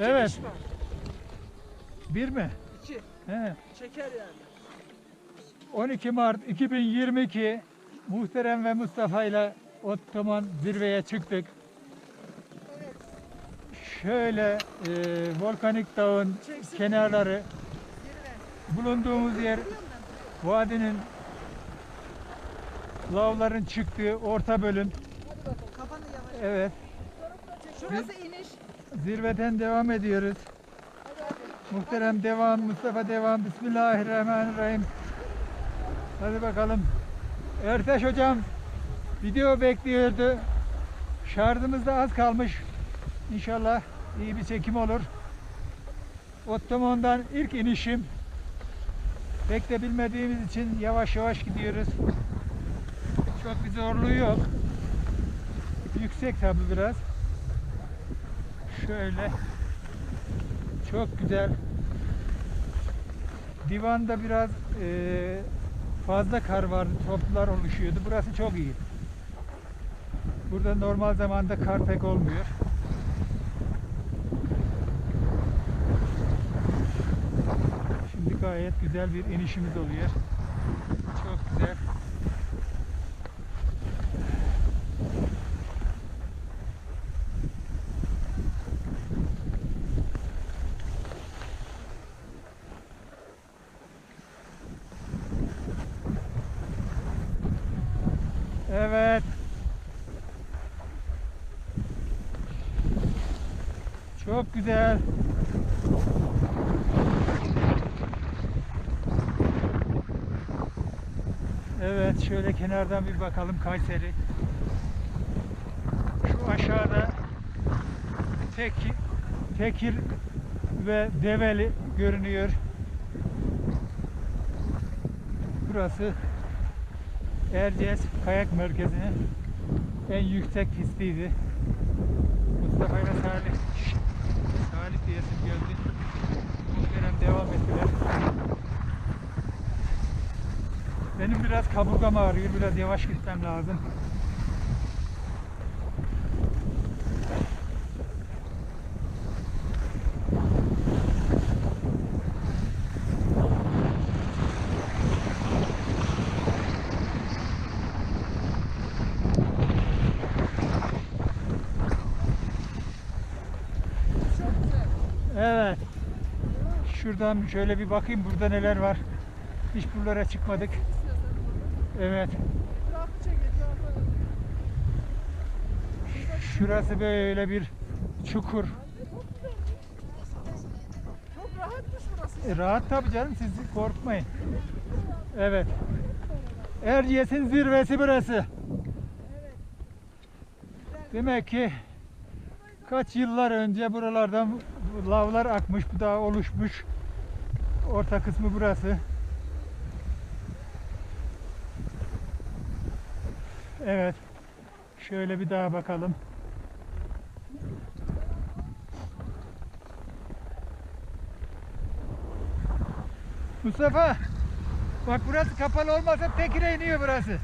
Evet. var. Bir mi? İki. He. Çeker yani. 12 Mart 2022 Muhterem ve Mustafa ile Ottoman zirveye çıktık. Şöyle e, volkanik dağın kenarları bulunduğumuz yer vadinin lavların çıktığı orta bölüm. Evet Şurası iniş. Zirveden devam ediyoruz. Muhterem devam, Mustafa devam. Bismillahirrahmanirrahim. Hadi bakalım. Erteş hocam video bekliyordu. Şarjımız da az kalmış. İnşallah iyi bir çekim olur. Ottoman'dan ilk inişim. Pek de bilmediğimiz için yavaş yavaş gidiyoruz. Çok bir zorluğu yok. Yüksek tabi biraz. Şöyle. Çok güzel. Divanda biraz eee, fazla kar vardı. Toplar oluşuyordu. Burası çok iyi. Burada normal zamanda kar pek olmuyor. Şimdi gayet güzel bir inişimiz oluyor. Çok güzel. Evet. Çok güzel. Evet şöyle kenardan bir bakalım Kayseri. Şu aşağıda Tekir, Tekir ve Develi görünüyor. Burası Erciyes Kayak Merkezi'nin en yüksek pistiydi. Mustafa ile Salih, Salih diyesim geldi. Muhterem devam ettiler. Benim biraz kaburgam ağrıyor, biraz yavaş gitmem lazım. Çok güzel. Evet. Şuradan şöyle bir bakayım burada neler var. Hiç buralara çıkmadık. Evet. Şurası böyle bir çukur. Çok rahatmış burası. E, rahat tabii canım siz korkmayın. Evet. Erciyes'in zirvesi burası. Demek ki kaç yıllar önce buralardan lavlar akmış, bu dağ oluşmuş. Orta kısmı burası. Evet. Şöyle bir daha bakalım. Mustafa. Bak burası kapalı olmasa Tekir'e iniyor burası.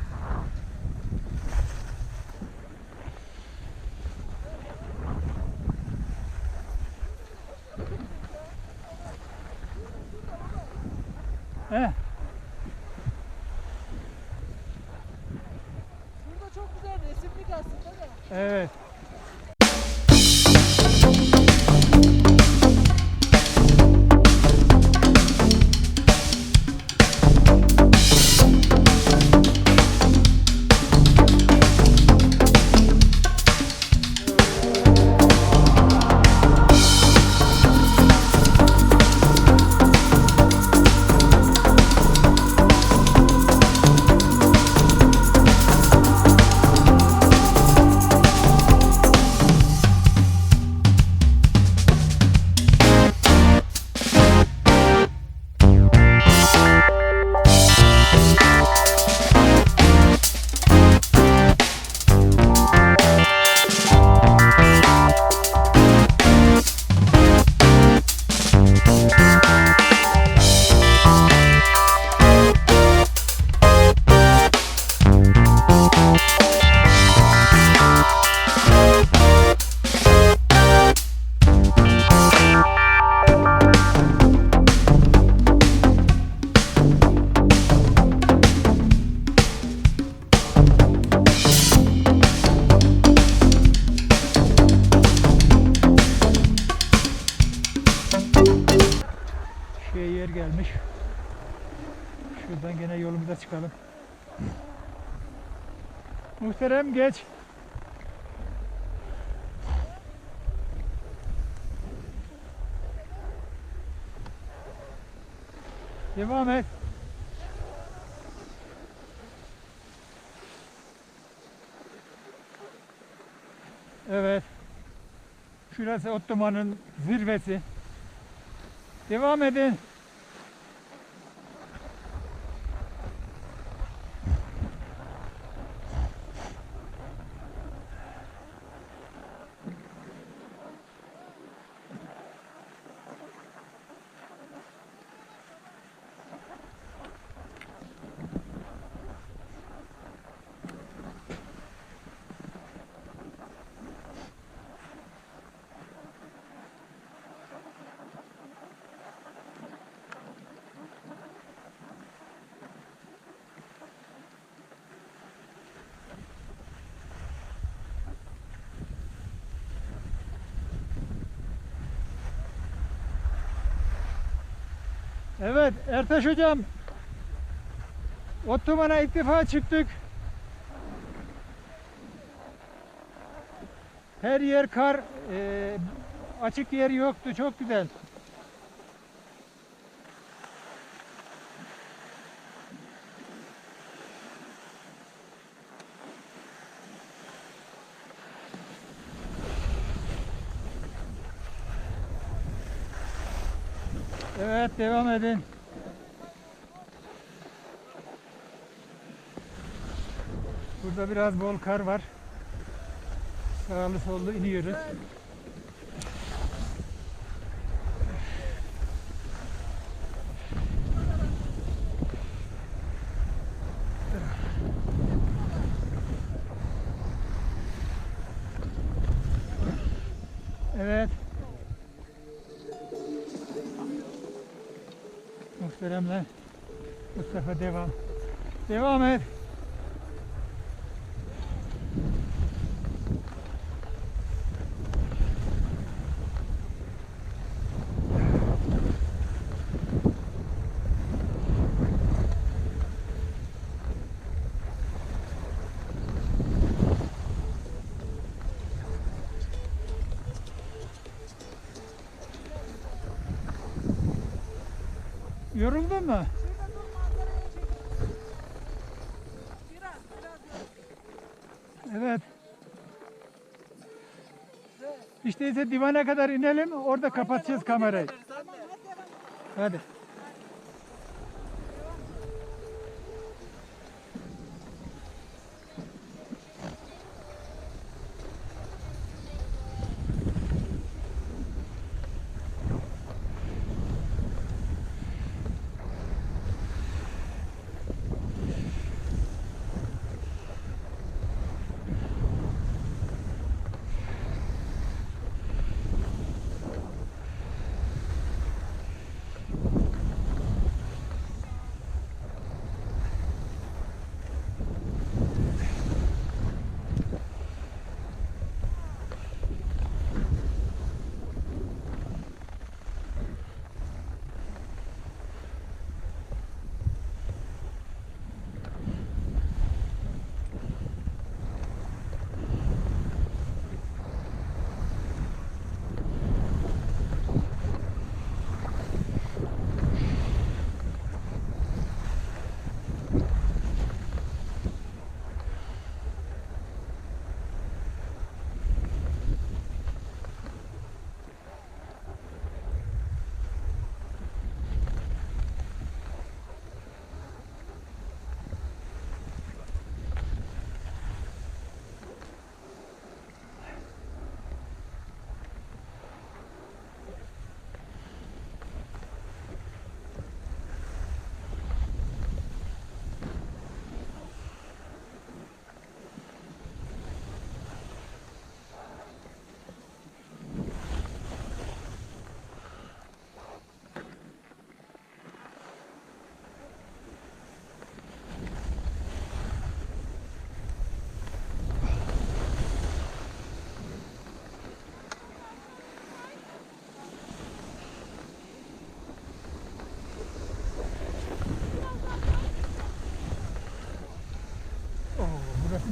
He, Şuradan gene yolumuza çıkalım. Muhterem geç. Devam et. Evet. Şurası Ottoman'ın zirvesi. Devam edin. Evet Ertaş hocam. Ottoman'a ilk defa çıktık. Her yer kar, eee, açık yer yoktu. Çok güzel. Evet devam edin. Burada biraz bol kar var. Sağlı sollu iniyoruz. Evet. Muhteremler. Mustafa devam. Devam et. Yoruldun mu? Evet. İşte ise divana kadar inelim. Orada kapatacağız kamerayı. Hadi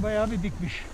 bayağı bir dikmiş.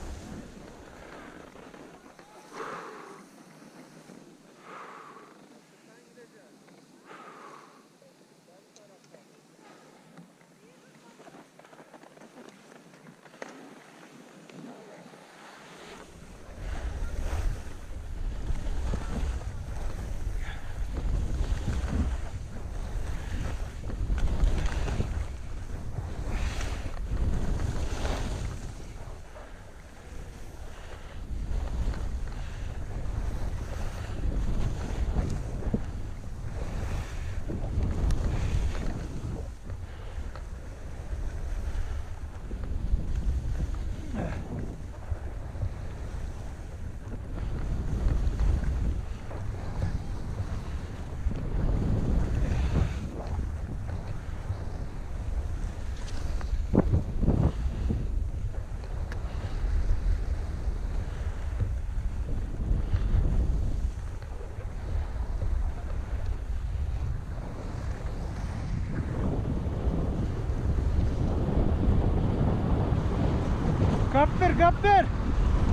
Kaptır.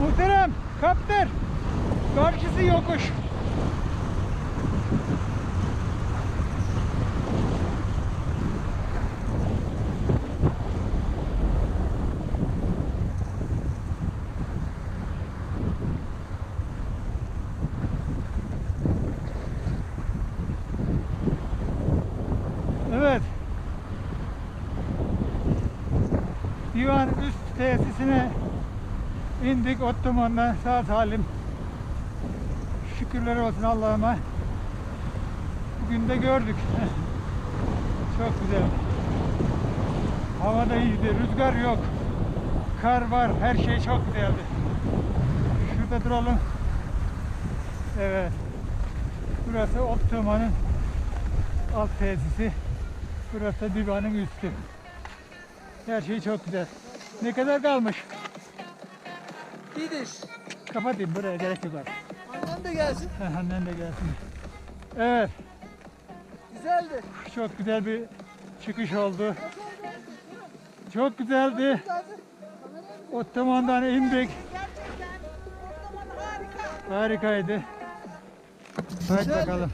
Muhterem kaptır. Karşısı yokuş. Evet. Divan üst tesisine indik Ottoman'dan sağ salim. Şükürler olsun Allah'ıma. Bugün de gördük. Çok güzel. Hava da iyiydi, rüzgar yok. Kar var, her şey çok güzeldi. Şurada duralım. Evet. Burası Optima'nın alt tesisi. Burası divanın üstü. Her şey çok güzel. Ne kadar kalmış? Gidiş. Kapatayım buraya gerek yok artık. Annem de gelsin. Annen de gelsin. Evet, Güzeldi. çok güzel bir çıkış oldu. Çok güzeldi. Ottoman'dan indik. Gerçekten ortamın harika. Harikaydı. Hadi Güzeldi. bakalım.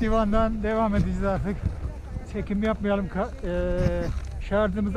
Divandan devam edeceğiz artık. Çekim yapmayalım. Ka- eee, şarjımız